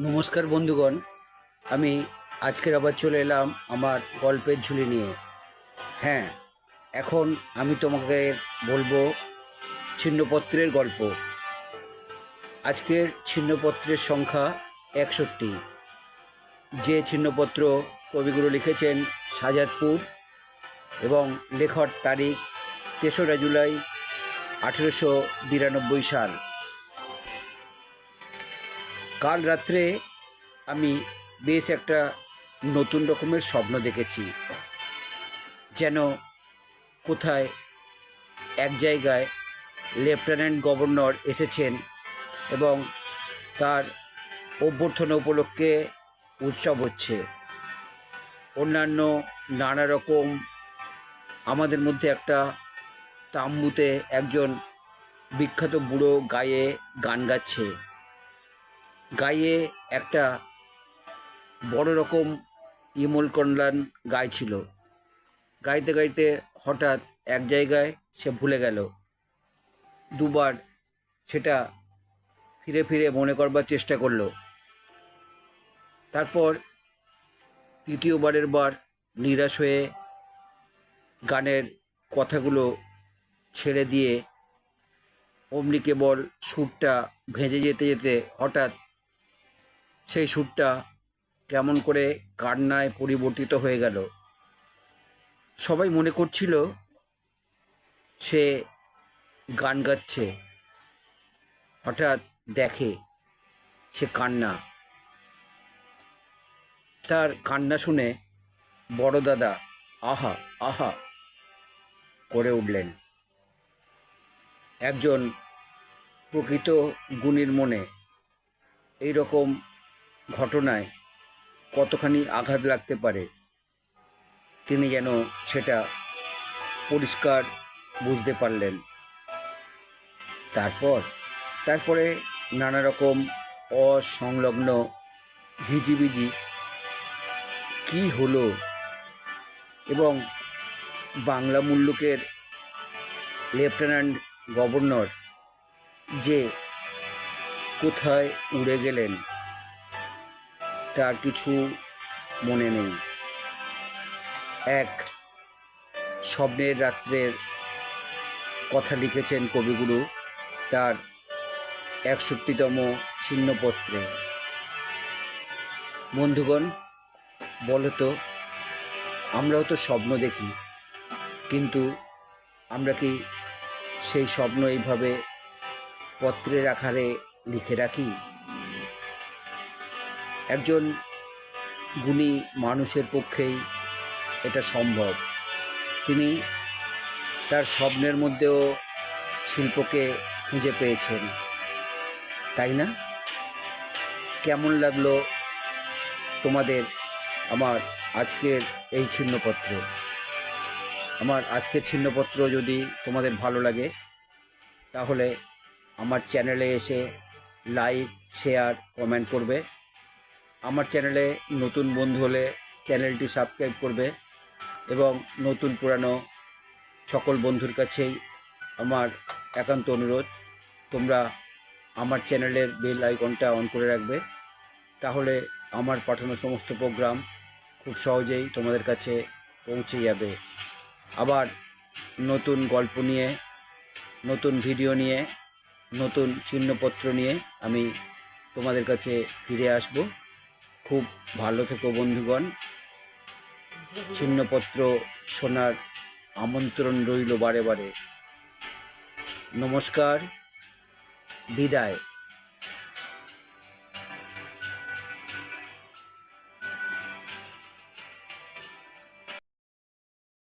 নমস্কার বন্ধুগণ, আমি আজকের আবার চলে এলাম আমার গল্পের ঝুলি নিয়ে। হ্যাঁ এখন আমি তোমাকে বলব ছিন্নপত্রের গল্প। আজকের ছিন্নপত্রের সংখ্যা একষট্টি। যে ছিন্নপত্র কবিগুরু লিখেছেন শাহজাদপুর এবং লেখর তারিখ তেসরা জুলাই আঠেরোশো বিরানব্বই সাল। কাল রাত্রে আমি বেশ একটা নতুন রকমের স্বপ্ন দেখেছি। যেন কোথায় এক জায়গায় লেফটেন্যান্ট গভর্নর এসেছেন এবং তার অভ্যর্থনা উপলক্ষে উৎসব হচ্ছে। অন্যান্য নানা রকম আমাদের মধ্যে একটা তাম্বুতে একজন বিখ্যাত বুড়ো গায়ে গান গাচ্ছে। গায়ে একটা বড় রকম ইমল কল্যাণ গায়ে ছিল। গাইতে গাইতে হঠাৎ এক জায়গায় সে ভুলে গেল। দুবার সেটা ফিরে ফিরে মনে করবার চেষ্টা করল। তারপর তৃতীয়বারের বার নিরাশ হয়ে গানের কথাগুলো ছেড়ে দিয়ে অমনি কেবল সুরটা ভেজে যেতে যেতে হঠাৎ সেই সুরটা কেমন করে কান্নায় পরিবর্তিত হয়ে গেল। সবাই মনে করছিল সে গান গাচ্ছে। হঠাৎ দেখে সে কান্না। তার কান্না শুনে বড় দাদা আহা আহা করে উঠলেন। একজন প্রকৃত গুণীর মনে এই রকম ঘটনায় কতখানি আঘাত লাগতে পারে, তিনি যেন সেটা পরিষ্কার বুঝতে পারলেন। তারপর, তারপরে নানা রকম অসংলগ্ন ভিজিবিজি কি হলো এবং বাংলা মুল্লুকের লেফটেন্যান্ট গভর্নর যে কোথায় উড়ে গেলেন। তার কিছু মনে নেই। এক, স্বপ্নের রাত্রের কথা লিখেছেন কবিগুরু তার একষট্টিতম ছিন্নপত্রে। বন্ধুগণ, বলো তো, আমরাও তো স্বপ্ন দেখি, কিন্তু আমরা কি সেই স্বপ্ন এইভাবে পত্রের আকারে লিখে রাখি? একজন গুণী মানুষের পক্ষেই এটা সম্ভব। তিনি তার স্বপ্নের মধ্যেও শিল্পকে খুঁজে পেয়েছেন। তাই না? কেমন লাগল তোমাদের আমার আজকের এই ছিন্নপত্র? আমার আজকের ছিন্নপত্র যদি তোমাদের ভালো লাগে, তাহলে আমার চ্যানেলে এসে লাইক, শেয়ার, কমেন্ট করবে। আমার চ্যানেলে নতুন বন্ধু হলে চ্যানেলটি সাবস্ক্রাইব করবে এবং নতুন পুরানো সকল বন্ধুর কাছেই আমার একান্ত অনুরোধ, তোমরা আমার চ্যানেলের বেল আইকনটা অন করে রাখবে। তাহলে আমার পাঠানো সমস্ত প্রোগ্রাম খুব সহজেই তোমাদের কাছে পৌঁছে যাবে। আবার নতুন গল্প নিয়ে, নতুন ভিডিও নিয়ে, নতুন চিহ্নপত্র নিয়ে আমি তোমাদের কাছে ফিরে আসব। খুব ভালো থেকো বন্ধুগণ। ছিন্নপত্র শোনার আমন্ত্রণ রইল বারে বারে। নমস্কার বিদায়।